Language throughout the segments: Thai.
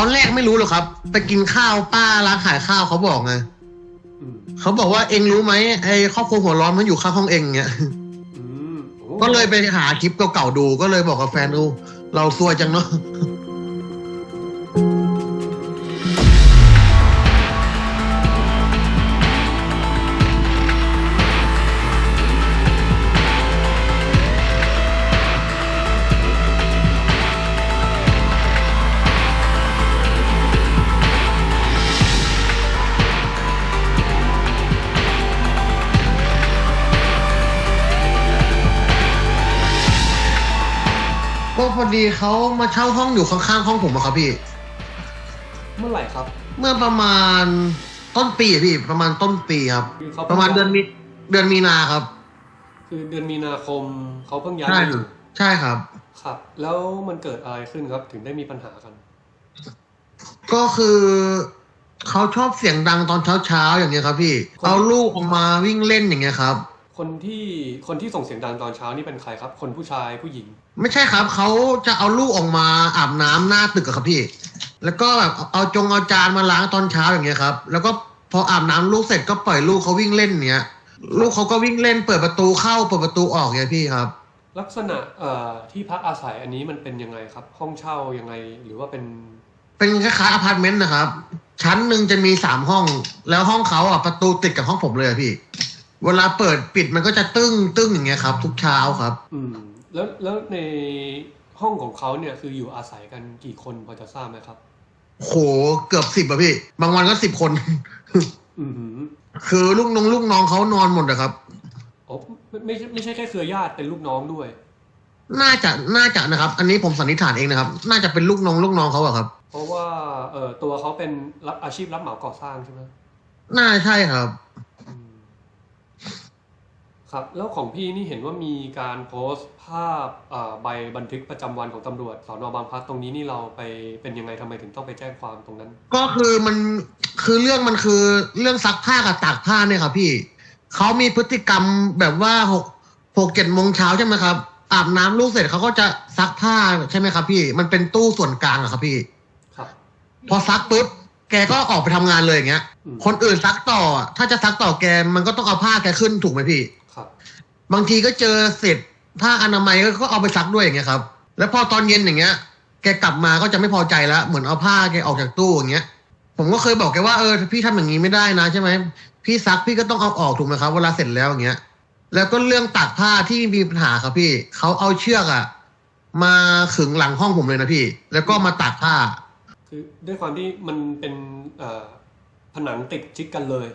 ตอนแรกไม่รู้หรอกครับ ไปกินข้าวป้าร้านขายข้าวเขาบอกไงอืมเขาบอกว่าเองรู้ไหมไอ้ครอบครัวหัวร้อนมันอยู่ข้างห้องเองเงี้ยอืมโอ้ก็เลยไปหาคลิปเก่าๆดูก็เลยบอกกับแฟนดู เราซวยจังเนาะ ก็พอดีเขามาเช่าห้องอยู่ข้างๆห้องผมอะครับพี่ เมื่อไหร่ครับเมื่อประมาณต้นปีอะพี่ ประมาณต้นปีครับ คือเขาประมาณเดือนมีเดือนมีนาครับ คือเดือนมีนาคมเขาเพิ่งย้ายใช่มาอยู่ใช่ครับ ครับ แล้วมันเกิดอะไรขึ้นครับถึงได้มีปัญหากัน ก็คือเขาชอบเสียงดังตอนเช้าๆอย่างเงี้ยครับ พี่คนเอาลูกออกมาวิ่งเล่นอย่างเงี้ยครับ คนที่คนที่ส่งเสียงดังตอนเช้านี่เป็นใครครับ คนผู้ชายผู้หญิง ไม่ใช่ครับเขาจะเอาลูกออกมาอาบน้ำหน้าตึกอะครับพี่ แล้วก็แบบเอาจงเอาจานมาล้างตอนเช้าอย่างเงี้ยครับ แล้วก็พออาบน้ำลูกเสร็จก็ปล่อยลูกเขาวิ่งเล่นอย่างเงี้ยลูกเขาก็วิ่งเล่นเปิดประตูเข้าเปิดประตูออกอย่างเงี้ยพี่ครับ ลักษณะเอ่อที่พักอาศัยอันนี้มันเป็นยังไงครับ ห้องเช่ายังไงหรือว่าเป็น เป็นคล้ายๆอพาร์ตเมนต์นะครับ ชั้นหนึ่งจะมีสามห้อง แล้วห้องเขาอะประตูติดกับห้องผมเลยอะพี่ เวลาเปิดปิดมันก็จะตึ้งตึ้งอย่างเงี้ยครับ ทุกเช้าครับ อืม แล้วแล้วในห้องของเขาเนี่ยคืออยู่อาศัยกันกี่คนพอจะทราบไหมครับ โหเกือบสิบอะพี่ บางวันก็สิบคน อืมหือคือลูกน้องลูกน้องเขานอนหมดอะครับอ๋อไม่ไม่ใช่ไม่ใช่แค่เครือญาติเป็นลูกน้องด้วย น่าจะน่าจะนะครับ อันนี้ผมสันนิษฐานเองนะครับ น่าจะเป็นลูกน้องลูกน้องเขาอะครับ เพราะว่าเอ่อตัวเขาเป็นรับอาชีพรับเหมาก่อสร้างใช่ไหมน่าใช่ครับอืม ครับแล้วของพี่นี่เห็นว่ามีการโพสต์ภาพเอ่อใบบันทึกประจำวันของตำรวจสอนอบางพลัดตรงนี้นี่เราไปเป็นยังไงทำไมถึงต้องไปแจ้งความตรงนั้น ก็คือมันคือเรื่องมันคือเรื่องซักผ้ากับตากผ้าเนี่ยครับพี่เขามีพฤติกรรมแบบว่าหกหกเจ็ดโมงเช้าใช่ไหมครับ อาบน้ำลูกเสร็จเขาก็จะซักผ้าใช่ไหมครับ พี่มันเป็นตู้ส่วนกลางอะครับพี่ครับพอซักปุ๊บ แกก็ออกไปทำงานเลยอย่างเงี้ยอืมคนอื่นซักต่อ ถ้าจะซักต่อแกมันก็ต้องเอาผ้าแกขึ้นถูกไหมพี่ครับ บางทีก็เจอเศษผ้าอนามัยก็เอาไปซักด้วยอย่างเงี้ยครับ แล้วพอตอนเย็นอย่างเงี้ย แกกลับมาก็จะไม่พอใจแล้วเหมือนเอาผ้าแกออกจากตู้อย่างเงี้ย ผมก็เคยบอกแกว่าเออพี่ทำอย่างนี้ไม่ได้นะใช่ไหมพี่ซักพี่ก็ต้องเอาออกถูกไหมครับ เวลาเสร็จแล้วอย่างเงี้ย แล้วก็เรื่องตากผ้าที่มีปัญหาครับพี่เขาเอาเชือกอะมาขึงหลังห้องผมเลยนะพี่ แล้วก็มาตากผ้า คือด้วยความที่มันเป็นเอ่อผนังติดชิดกันเลย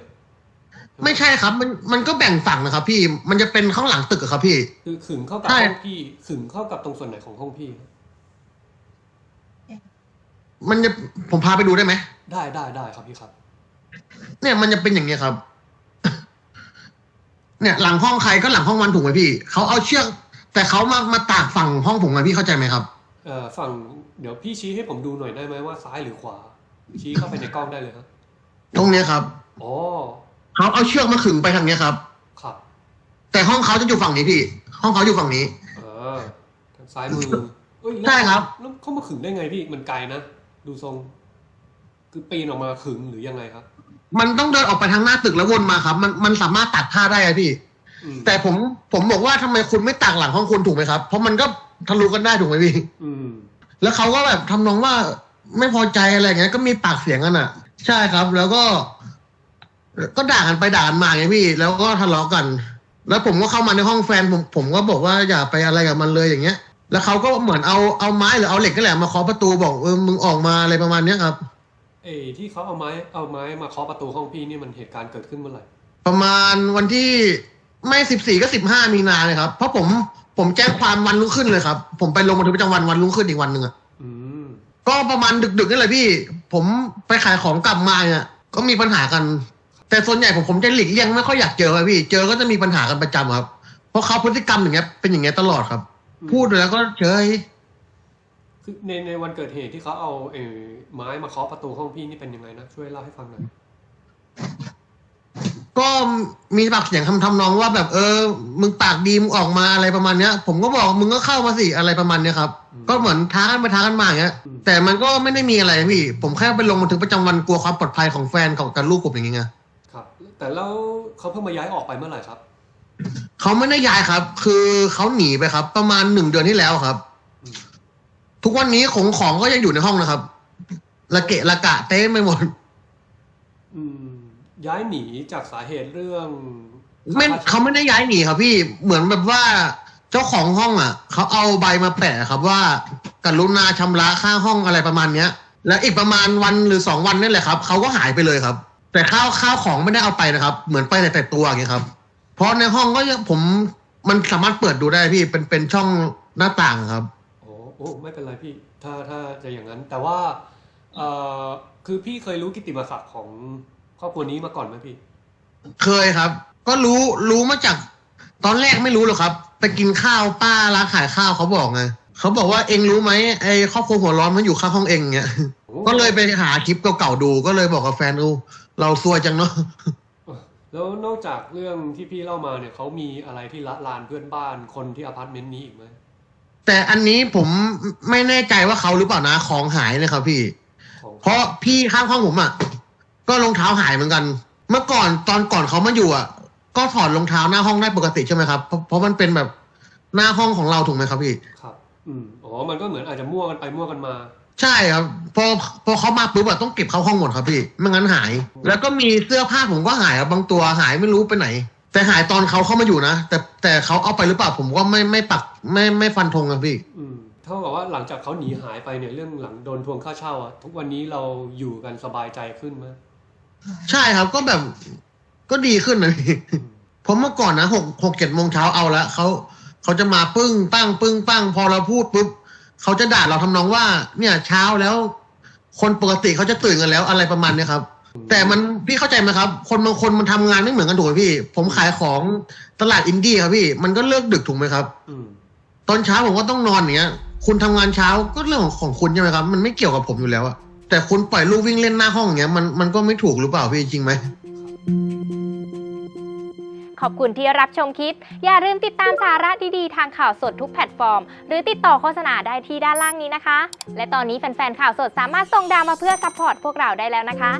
ไม่ใช่ครับ มันมันก็แบ่งฝั่งนะครับพี่มันจะเป็นข้างหลังตึกอะครับพี่ คือขึงเข้ากับใช่ห้องพี่ขึงเข้ากับตรงส่วนไหนของห้องพี่ มันจะผมพาไปดูได้ไหมได้ได้ได้ครับพี่ครับ เนี่ยมันจะเป็นอย่างเงี้ยครับ เนี่ยหลังห้องใครก็หลังห้องมันถูกไหมพี่เขาเอาเชือก แต่เขามามาตากฝั่งห้องผมไงพี่เข้าใจไหมครับเอ่อ ฝั่งเดี๋ยวพี่ชี้ให้ผมดูหน่อยได้ไหมว่าซ้ายหรือขวา ชี้เข้าไปในกล้องได้เลยครับตรงเนี้ยครับอ๋อเขาเอาเชือกมาขึงไปทางเนี้ยครับ ครับ แต่ห้องเขาจะอยู่ฝั่งนี้พี่ ห้องเขาอยู่ฝั่งนี้ เออทางซ้ายมือเอ้ยแล้วใช่ครับ แล้วเขามาขึงได้ไงพี่มันไกลนะดูทรง คือปีนออกมาขึงหรือยังไงครับ มันต้องเดินออกไปทางหน้าตึกแล้ววนมาครับ มันมันสามารถตัดผ้าได้อะพี่ อืมแต่ผมผมบอกว่าทำไมคุณไม่ตากหลังห้องคุณถูกไหมครับ เพราะมันก็ ทะลุกันได้ถูกไหมพี่อืมแล้วเขาก็แบบทำนองว่าไม่พอใจอะไรอย่างเงี้ย ก็มีปากเสียงกันอะ ใช่ครับ แล้วก็ ก็ด่ากันไปด่ากันมาไงพี่ แล้วก็ทะเลาะกัน แล้วผมก็เข้ามาในห้องแฟนผมผมก็บอกว่าอย่าไปอะไรกับมันเลยอย่างเงี้ย แล้วเขาก็เหมือนเอาเอาไม้หรือเอาเหล็กก็แหละมาเคาะประตูบอกเออมึงออกมาอะไรประมาณเนี้ยครับ เอ้ที่เขาเอาไม้เอาไม้มาเคาะประตูห้องพี่นี่มันเหตุการณ์เกิดขึ้นเมื่อไหร่ประมาณวันที่ ไม่สิบสี่ก็สิบห้ามีนาเลยครับ เพราะผมผมแจ้งความวันรุ่งขึ้นเลยครับ ผมไปลงบันทึกประจำวันวันรุ่งขึ้นอีกวันหนึ่งอะอืมก็ประมาณดึกๆนี่แหละพี่ ผมไปขายของกลับมาเนี่ยก็มีปัญหากัน แต่ส่วนใหญ่ผมผมจะหลีกเลี่ยงไม่ค่อยอยากเจอครับพี่ เจอก็จะมีปัญหากันประจำครับ เพราะเขาพฤติกรรมอย่างเงี้ยเป็นอย่างเงี้ยตลอดครับ พูดแล้วก็เฉยคือในในวันเกิดเหตุที่เขาเอาเออไม้มาเคาะประตูห้องพี่นี่เป็นยังไงนะช่วยเล่าให้ฟังหน่อย ก็มีปากเสียงคำทำนองว่าแบบเออ มึงปากดีมึงออกมาอะไรประมาณเนี้ย ผมก็บอกมึงก็เข้ามาสิอะไรประมาณเนี้ยครับ ก็เหมือนท้ากันไปท้ากันมาอย่างเงี้ย แต่มันก็ไม่ได้มีอะไรพี่ ผมแค่ไปลงบันทึกประจำวันกลัวความปลอดภัยของแฟนของกับลูกผมอย่างเงี้ยครับ แต่แล้วเขาเพิ่งมาย้ายออกไปเมื่อไหร่ครับเขาไม่ได้ย้ายครับ คือเขาหนีไปครับ ประมาณหนึ่งเดือนที่แล้วครับอืมทุกวันนี้ของของก็ยังอยู่ในห้องนะครับระเกะระกะเต้ไปหมดอืม ย้ายหนีจากสาเหตุเรื่องไม่ค่เขาไม่ได้ย้ายหนีครับพี่เหมือนแบบว่าเจ้าของห้องอะเขาเอาใบมาแปะครับว่า กรุณาชำระค่าห้องอะไรประมาณเนี้ย แล้วอีกประมาณวันหรือสองวันนี่แหละครับเขาก็หายไปเลยครับ แต่ข้าวข้าวของไม่ได้เอาไปนะครับ เหมือนไปแต่แต่ตัวอย่างเงี้ยครับ เพราะในห้องก็ยังผมมันสามารถเปิดดูได้พี่เป็นเป็นช่องหน้าต่างครับโอ้โอ้ไม่เป็นไรพี่ถ้าถ้าจะอย่างนั้น แต่ว่าเอ่อคือพี่เคยรู้กิตติมศักดิ์ของ ครอบครัวนี้มาก่อนไหมพี่ เคยครับ ก็รู้รู้มาจาก ตอนแรกไม่รู้หรอกครับ ไปกินข้าวป้าร้านขายข้าวเขาบอกไงเขาบอกว่าเองรู้ไหมไอ้ครอบครัวหัวร้อนมันอยู่ข้างห้องเองเงี้ยโอ้ ก็เลยไปหาคลิปเก่าๆดูก็เลยบอกกับแฟนดูเราซวยจังเนาะแล้วนอกจากเรื่องที่พี่เล่ามาเนี่ยเขามีอะไรที่ละลานเพื่อนบ้านคนที่อพาร์ตเมนต์นี้อีกไหมแต่อันนี้ผมไม่แน่ใจว่าเขาหรือเปล่านะของหายเลยครับพี่ ของเพราะพี่ข้างห้องผมอะ ก็รองเท้าหายเหมือนกัน เมื่อก่อนตอนก่อนเขามาอยู่อะ ก็ถอดรองเท้าหน้าห้องได้ปกติใช่ไหมครับเพราะเพราะมันเป็นแบบหน้าห้องของเราถูกไหมครับพี่ ครับ อืมอ๋อ มันก็เหมือนอาจจะมั่วกันไปมั่วกันมา ใช่ครับ พอพอเขามาปุ๊บอะต้องเก็บเข้าห้องหมดครับพี่ ไม่งั้นหาย แล้วก็มีเสื้อผ้าผมก็หายครับบางตัวหายไม่รู้ไปไหน แต่หายตอนเขาเข้ามาอยู่นะ แต่แต่เขาเอาไปหรือเปล่าผมก็ไม่ไม่ปักไม่ไม่ฟันธงครับพี่ อืมเท่ากับว่าหลังจากเขาหนีหายไปเนี่ยเรื่องหลังโดนทวงค่าเช่าอะทุกวันนี้เราอยู่กันสบายใจขึ้นไหม ใช่ครับก็แบบก็ดีขึ้นนะพี่อืมเมื่อก่อนนะหกหกเจ็ดโมงเช้าเอาละเขาเขาจะมาปึ้งปั้งปึ้งปั้งพอเราพูดปุ๊บเขาจะด่าเราทำนองว่า เนี่ยเช้าแล้ว คนปกติเขาจะตื่นกันแล้วอะไรประมาณเนี้ยครับ แต่มันพี่เข้าใจไหมครับ คนบางคนมันทำงานไม่เหมือนกันถูกไหมพี่ ผมขายของตลาดอินดี้ครับพี่ มันก็เลิกดึกถูกไหมครับตอนเช้าผมก็ต้องนอนอย่างเงี้ยคุณทำงานเช้าก็เรื่องของของคุณใช่ไหมครับ มันไม่เกี่ยวกับผมอยู่แล้วอะ แต่คุณปล่อยลูกวิ่งเล่นหน้าห้องอย่างเงี้ยมันมันก็ไม่ถูกหรือเปล่าพี่จริงไหม ขอบคุณที่รับชมคลิปอย่าลืมติดตามสาระดีๆ ทางข่าวสดทุกแพลตฟอร์ม หรือติดต่อโฆษณาได้ที่ด้านล่างนี้นะคะ และตอนนี้แฟนๆข่าวสดสามารถส่งดาวมาเพื่อซัพพอร์ตพวกเราได้แล้วนะคะ